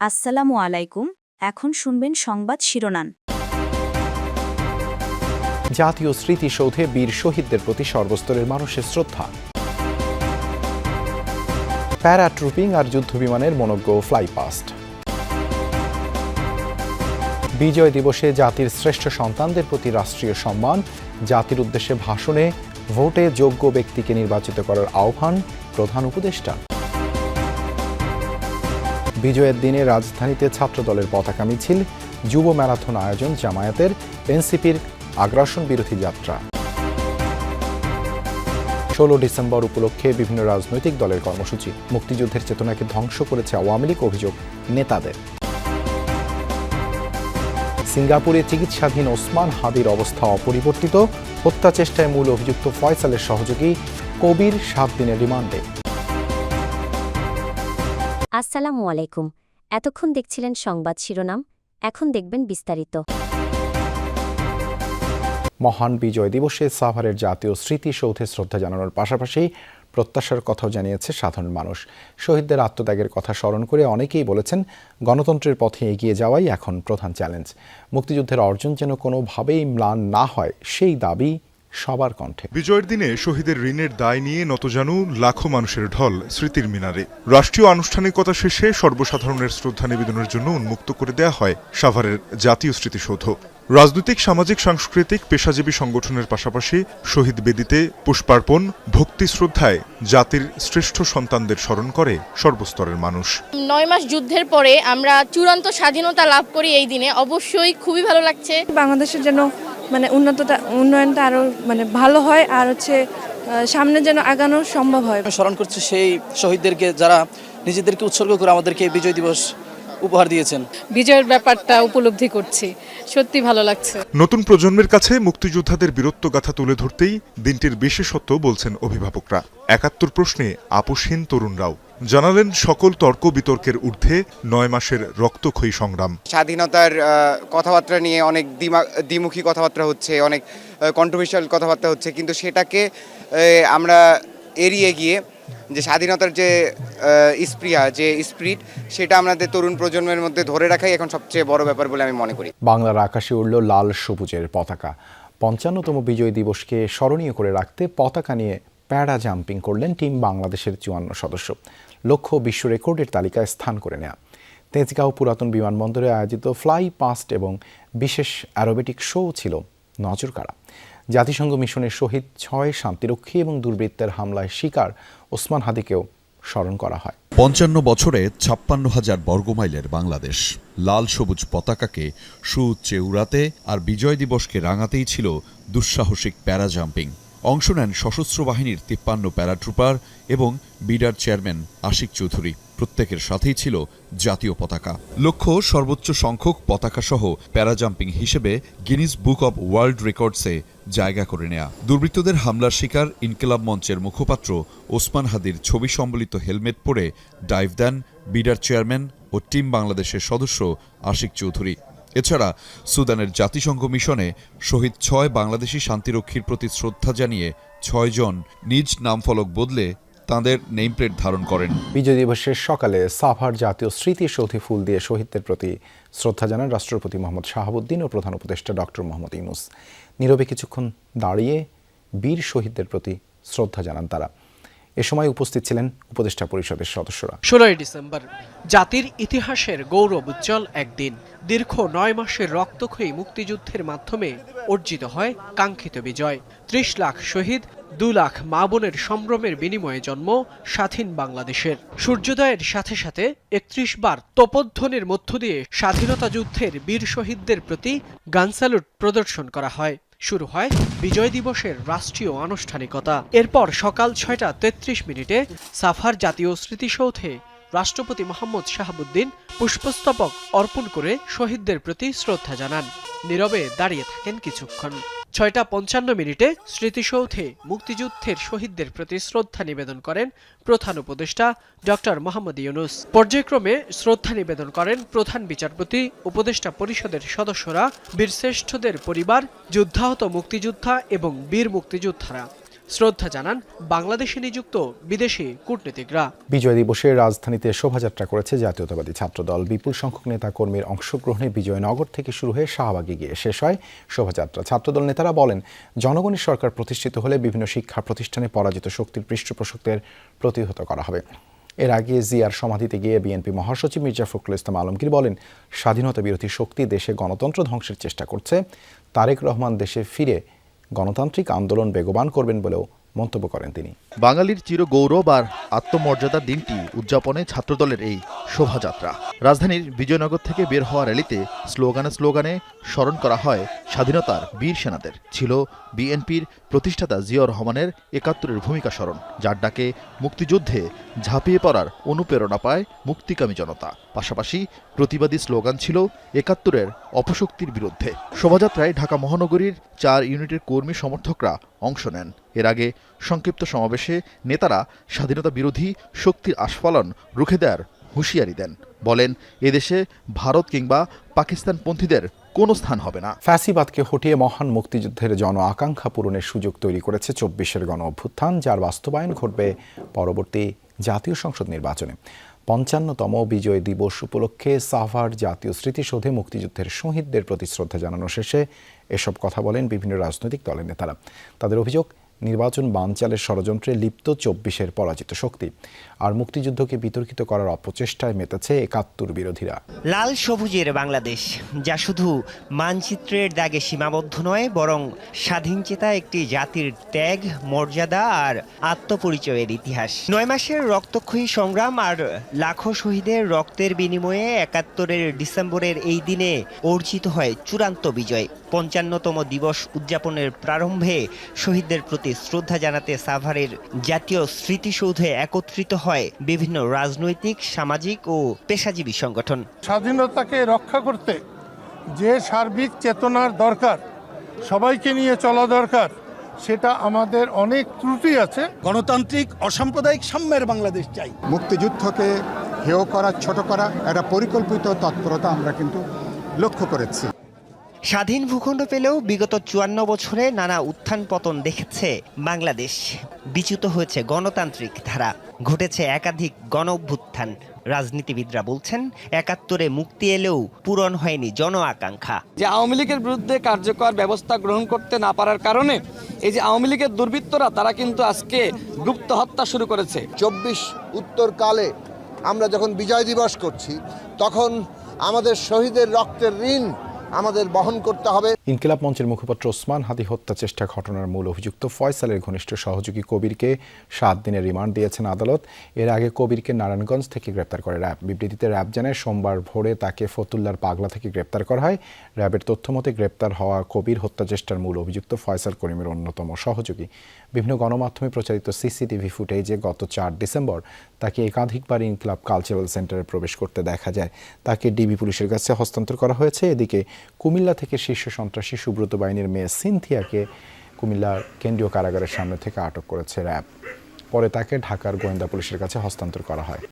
আসসালামু আলাইকুম, এখন শুনবেন সংবাদ শিরোনাম। জাতীয় স্মৃতিসৌধে বীর শহীদদের প্রতি সর্বস্তরের মানুষের শ্রদ্ধা। প্যারা ট্রুপিং আর যুদ্ধবিমানের মনজ্ঞ ফ্লাই পাস্ট। বিজয় দিবসে জাতির শ্রেষ্ঠ সন্তানদের প্রতি রাষ্ট্রীয় সম্মান, জাতির উদ্দেশ্যে ভাষণে, ভোটে যোগ্য ব্যক্তিকে নির্বাচিত করার আহ্বান প্রধান উপদেষ্টা। বিজয়ের দিনে রাজধানীতে ছাত্রদলের পতাকা মিছিল, যুব ম্যারাথন আয়োজন, জামায়াতের এনসিপির আগ্রাসন বিরোধী যাত্রা। ষোলো ডিসেম্বর উপলক্ষে বিভিন্ন রাজনৈতিক দলের কর্মসূচি। মুক্তিযুদ্ধের চেতনাকে ধ্বংস করেছে আওয়ামী লীগ অভিযোগ নেতাদের। সিঙ্গাপুরে চিকিৎসাধীন ওসমান হাদির অবস্থা অপরিবর্তিত। হত্যা চেষ্টায় মূল অভিযুক্ত ফয়সালের সহযোগী কবির সাত দিনের রিমান্ডে। আসসালামু আলাইকুম। এতক্ষণ দেখছিলেন সংবাদ শিরোনাম, এখন দেখবেন বিস্তারিত। মহান বিজয় দিবসে সাভারের জাতীয় স্মৃতিসৌধে শ্রদ্ধা জানানোর পাশাপাশি প্রত্যাশার কথাও জানিয়েছে সাধারণ মানুষ। শহীদদের আত্মত্যাগের কথা স্মরণ করে অনেকেই বলেছেন, গণতন্ত্রের পথে এগিয়ে যাওয়াই এখন প্রধান চ্যালেঞ্জ। মুক্তিযুদ্ধের অর্জন যেন কোনোভাবেই ম্লান না হয়, সেই দাবি সবার কণ্ঠে। বিজয়ের দিনে শহীদের ঋণের দায় নিয়ে নতজানু লাখো মানুষের ঢল স্মৃতির মিনারে। রাষ্ট্রীয় আনুষ্ঠানিকতা শেষে সর্বসাধারণের শ্রদ্ধা নিবেদনের জন্য উন্মুক্ত করে দেয়া হয় সাভারের জাতীয় স্মৃতিসৌধ। রাজনৈতিক সামাজিক সাংস্কৃতিক পেশাজীবী সংগঠনের পাশাপাশি শহীদ বেদিতে পুষ্পার্পণ ভক্তি শ্রদ্ধায় জাতির শ্রেষ্ঠ সন্তানদের স্মরণ করে সর্বস্তরের মানুষ। নয় মাস যুদ্ধের পরে আমরা চূড়ান্ত স্বাধীনতা লাভ করি এই দিনে। অবশ্যই খুবই ভালো লাগছে। বাংলাদেশের যেন মানে উন্নতটা উন্নয়নটা আরও মানে ভালো হয় আর হচ্ছে সামনে যেন আগানো সম্ভব হয়। স্মরণ করছি সেই শহীদদেরকে, যারা নিজেদেরকে উৎসর্গ করে আমাদেরকে বিজয় দিবস উপহার দিয়েছেন। বিজয়ের ব্যাপারটা উপলব্ধি করছি। সত্যি ভালো লাগছে। নতুন প্রজন্মের কাছে মুক্তিযোদ্ধাদের বীরত্ব গাথা তুলে ধরতেই দিনটির বিশেষত্ব বলছেন অভিভাবকরা। একাত্তর প্রশ্নে আপোষহীন তরুণরাও জানালেন সকল তর্ক বিতর্কের ঊর্ধ্বে নয় মাসের রক্তক্ষয়ী সংগ্রাম। স্বাধীনতার কথাবার্তা নিয়ে অনেক দ্বিমা- দ্বিমুখী কথাবার্তা হচ্ছে অনেক কন্ট্রোভার্সিয়াল কথাবার্তা হচ্ছে কিন্তু সেটাকে আমরা এড়িয়ে গিয়ে যে স্বাধীনতার যে স্প্রিয়া, যে স্পিরিট, সেটা আমাদের তরুণ প্রজন্মের মধ্যে ধরে রাখাই এখন সবচেয়ে বড় ব্যাপার বলে আমি মনে করি। বাংলার আকাশে উড়ল লাল সবুজের পতাকা। পঞ্চান্নতম বিজয় দিবসকে স্মরণীয় করে রাখতে পতাকা নিয়ে প্যারা জাম্পিং করলেন টিম বাংলাদেশের চুয়ান্ন সদস্য। লক্ষ্য বিশ্ব রেকর্ডের তালিকায় স্থান করে নেয়া। তেজগাঁও পুরাতন বিমানবন্দরে আয়োজিত ফ্লাই পাস্ট এবং বিশেষ অ্যারোবেটিক শো ছিল নজরকাড়া। জাতিসংঘ মিশনের শহীদ ছয় শান্তিরক্ষী এবং দুর্বৃত্তের হামলায় শিকার ওসমান হাদিকেও স্মরণ করা হয়। পঞ্চান্ন বছরে ছাপ্পান্ন হাজার বর্গমাইলের বাংলাদেশ লাল সবুজ পতাকাকে সুউচ্চে উড়াতে আর বিজয় দিবসকে রাঙাতেই ছিল দুঃসাহসিক প্যারা জাম্পিং অংশ নেন সশস্ত্র বাহিনীর তিপ্পান্ন প্যারাট্রুপার এবং বিডার চেয়ারম্যান আশিক চৌধুরী। প্রত্যেকের সাথেই ছিল জাতীয় পতাকা। লক্ষ্য, সর্বোচ্চ সংখ্যক পতাকা পতাকাসহ প্যারাজাম্পিং হিসেবে গিনিস বুক অব ওয়ার্ল্ড রেকর্ডসে জায়গা করে নেয়া। দুর্বৃত্তদের হামলার শিকার ইনকিলাব মঞ্চের মুখপাত্র ওসমান হাদির ছবি সম্বলিত হেলমেট পরে ডাইভ দেন বিডার চেয়ারম্যান ও টিম বাংলাদেশের সদস্য আশিক চৌধুরী। এছাড়া সুদানের জাতিসংঘ মিশনে শহীদ ছয় বাংলাদেশি শান্তিরক্ষীর প্রতি শ্রদ্ধা জানিয়ে ছয়জন নিজ নামফলক বদলে তাঁদের নেমপ্লেট ধারণ করেন। বিজয় দিবসের সকালে সাভার জাতীয় স্মৃতিসৌধে ফুল দিয়ে শহীদদের প্রতি শ্রদ্ধা জানান রাষ্ট্রপতি মোহাম্মদ শাহাবুদ্দিন ও প্রধান উপদেষ্টা ডক্টর মোহাম্মদ ইউনুস। নীরবে কিছুক্ষণ দাঁড়িয়ে বীর শহীদদের প্রতি শ্রদ্ধা জানান তারা। এ সময় উপস্থিত ছিলেন উপদেষ্টা পরিষদের সদস্যরা। ষোলোই ডিসেম্বর, জাতির ইতিহাসের গৌরব উজ্জ্বল একদিন। দীর্ঘ নয় মাসের রক্তক্ষয়ী মুক্তিযুদ্ধের মাধ্যমে অর্জিত হয় কাঙ্ক্ষিত বিজয়। ত্রিশ লাখ শহীদ, দু লাখ মা বোনের সম্ভ্রমের বিনিময়ে জন্ম স্বাধীন বাংলাদেশের। সূর্যোদয়ের সাথে সাথে একত্রিশ বার তোপধ্বনির মধ্য দিয়ে স্বাধীনতা যুদ্ধের বীর শহীদদের প্রতি গান স্যালুট প্রদর্শন করা হয়। শুরু হয় বিজয় দিবসের রাষ্ট্রীয় আনুষ্ঠানিকতা। এরপর সকাল ছয়টা তেত্রিশ মিনিটে সাফার জাতীয় স্মৃতিসৌধে রাষ্ট্রপতি মোহাম্মদ শাহাবুদ্দিন পুষ্পস্তবক অর্পণ করে শহীদদের প্রতি শ্রদ্ধা জানান। নীরবে দাঁড়িয়ে থাকেন কিছুক্ষণ। ছয়টা পঞ্চান্ন মিনিটে স্মৃতিসৌধে মুক্তিযুদ্ধের শহীদদের প্রতি শ্রদ্ধা নিবেদন করেন প্রধান উপদেষ্টা ডক্টর মোহাম্মদ ইউনুস। পর্যায়ক্রমে শ্রদ্ধা নিবেদন করেন প্রধান বিচারপতি, উপদেষ্টা পরিষদের সদস্যরা, বীরশ্রেষ্ঠদের পরিবার, যুদ্ধাহত মুক্তিযোদ্ধা এবং বীর মুক্তিযোদ্ধারা। শ্রদ্ধা জানান বাংলাদেশে নিযুক্ত বিদেশি কূটনীতিকরা। বিজয় দিবসে রাজধানীতে শোভাযাত্রা করেছে জাতীয়তাবাদী ছাত্রদল। বিপুল সংখ্যক নেতা কর্মীর অংশগ্রহণে বিজয়নগর থেকে শুরু হয়ে শাহবাগে গিয়ে শেষ হয় শোভাযাত্রা। ছাত্রদল নেতারা বলেন, জনগণের সরকার প্রতিষ্ঠিত হলে বিভিন্ন শিক্ষা প্রতিষ্ঠানে পরাজিত শক্তির পৃষ্ঠপোষকদের প্রতিহত করা হবে। এর আগে জিয়ার সমাধিতে গিয়ে বিএনপি মহাসচিব মির্জা ফখরুল ইসলাম আলমগীর বলেন, স্বাধীনতা বিরোধী শক্তি দেশে গণতন্ত্র ধ্বংসের চেষ্টা করছে। তারেক রহমান দেশে ফিরে গণতান্ত্রিক আন্দোলন বেগবান করবেন বলেও মন্তব্য করেন তিনি। বাঙালির চির গৌরব আর আত্মমর্যাদার দিনটি উদযাপনে ছাত্রদলের এই শোভাযাত্রা। রাজধানীর বিজয়নগর থেকে বের হওয়া র্যালিতে স্লোগানে স্লোগানে স্মরণ করা হয় স্বাধীনতার বীর সেনাদের ছিল বিএনপির প্রতিষ্ঠাতা জিয়াউর রহমানের একাত্তরের ভূমিকা স্মরণ, যার ডাকে মুক্তিযুদ্ধে ঝাঁপিয়ে পড়ার অনুপ্রেরণা পায় মুক্তিকামী জনতা। পাশাপাশি প্রতিবাদী স্লোগান ছিল একাত্তরের অপশক্তির বিরুদ্ধে। শোভাযাত্রায় ঢাকা মহানগরীর চার ইউনিটের কর্মী সমর্থকরা অংশ নেন। এর আগে সংক্ষিপ্ত সমাবেশে নেতারা স্বাধীনতা বিরোধী শক্তির আস্ফালন রুখে দেওয়ার হুঁশিয়ারি দেন। বলেন, এদেশে ভারত কিংবা পাকিস্তানপন্থীদের কোনো স্থান হবে না। ফ্যাসিবাদকে হটিয়ে মহান মুক্তিযুদ্ধের জন আকাঙ্ক্ষা পূরণের সুযোগ তৈরি করেছে চব্বিশের গণ অভ্যুত্থান, যার বাস্তবায়ন ঘটবে পরবর্তী জাতীয় সংসদ নির্বাচনে। পঞ্চান্নতম বিজয় দিবস উপলক্ষে সাভার জাতীয় স্মৃতিসৌধে মুক্তিযুদ্ধের শহীদদের প্রতি শ্রদ্ধা জানানো শেষে এসব কথা বলেন বিভিন্ন রাজনৈতিক দলের নেতারা। তাদের অভিযোগ নির্বাচন বানচালের ষড়যন্ত্রে লিপ্ত চব্বিশের পরাজিত শক্তি। আর মুক্তিযুদ্ধকে বিতর্কিত করার অপচেষ্টায় মেতেছে একাত্তর বিরোধীরা। লাল সবুজের বাংলাদেশ, যা শুধু মানচিত্রের দাগে সীমাবদ্ধ নয়, বরং স্বাধীনচেতা একটি জাতির ত্যাগ, মর্যাদা আর আত্মপরিচয়ের ইতিহাস। নয় মাসের রক্তক্ষয়ী সংগ্রাম আর লাখো শহীদের রক্তের বিনিময়ে একাত্তরের ডিসেম্বরের এই দিনে অর্জিত হয় চূড়ান্ত বিজয়। পঞ্চান্নতম দিবস উদযাপনের প্রারম্ভে শহীদদের প্রতি শ্রদ্ধা জানাতে সাভারের জাতীয় স্মৃতিসৌধে একত্রিত হয় বিভিন্ন রাজনৈতিক সামাজিক ও পেশাজীবী সংগঠন। স্বাধীনতাকে রক্ষা করতে যে সার্বিক চেতনার দরকার সবাইকে নিয়ে চলা দরকার সেটা আমাদের অনেক ত্রুটি আছে। গণতান্ত্রিক অসাম্প্রদায়িক সাম্যের বাংলাদেশ চাই। মুক্তিযুদ্ধকে হেয় করা ছোট করা একটা পরিকল্পিত তৎপরতা আমরা কিন্তু লক্ষ্য করেছি। স্বাধীন ভূখণ্ড পেলেও বিগত চুয়ান্ন বছরে নানা উত্থান পতন দেখেছে বাংলাদেশ। বিচ্যুত হয়েছে গণতান্ত্রিক ধারা ঘটেছে একাধিক গণ অভ্যুত্থান রাজনীতিবিদরা বলছেন একাত্তরে মুক্তি এলেও পূরণ হয়নি জন আকাঙ্ক্ষা। যে আওয়ামী লীগের বিরুদ্ধে কার্যকর ব্যবস্থা গ্রহণ করতে না পারার কারণে এই যে আওয়ামী লীগের দুর্বৃত্তরা তারা কিন্তু আজকে গুপ্ত হত্যা শুরু করেছে। চব্বিশ উত্তরকালে আমরা যখন বিজয় দিবস করছি তখন আমাদের শহীদের রক্তের ঋণ আমাদের বহন করতে হবে। ইনকিলাব মঞ্চের মুখপাত্র ওসমান হাদি হত্যা চেষ্টা ঘটনার মূল অভিযুক্ত ফয়সালের ঘনিষ্ঠ সহযোগী কবিরকে সাত দিনের রিমান্ড দিয়েছেন আদালত। এর আগে কবিরকে নারায়ণগঞ্জ থেকে গ্রেপ্তার করে র্যাব। বিবৃতিতে র্যাব জানায়, সোমবার ভোরে তাকে ফতুল্লার পাগলা থেকে গ্রেপ্তার করা হয়। র্যাবের তথ্যমতে গ্রেপ্তার হওয়া কবির হত্যা চেষ্টার মূল অভিযুক্ত ফয়সাল করিমের অন্যতম সহযোগী। বিভিন্ন গণমাধ্যমে প্রচারিত সিসিটিভি ফুটেজে গত চার ডিসেম্বর তাকে একাধিকবার ইনক্লাব কালচারাল সেন্টারে প্রবেশ করতে দেখা যায়। তাকে ডিবি পুলিশের কাছে হস্তান্তর করা হয়েছে। এদিকে কুমিল্লা থেকে শীর্ষ সন্ত্রাসী সুব্রত বাহিনীর মেয়ে সিনথিয়াকে কুমিল্লার কেন্দ্রীয় কারাগারের সামনে থেকে আটক করেছে র্যাব। পরে তাকে ঢাকার গোয়েন্দা পুলিশের কাছে হস্তান্তর করা হয়।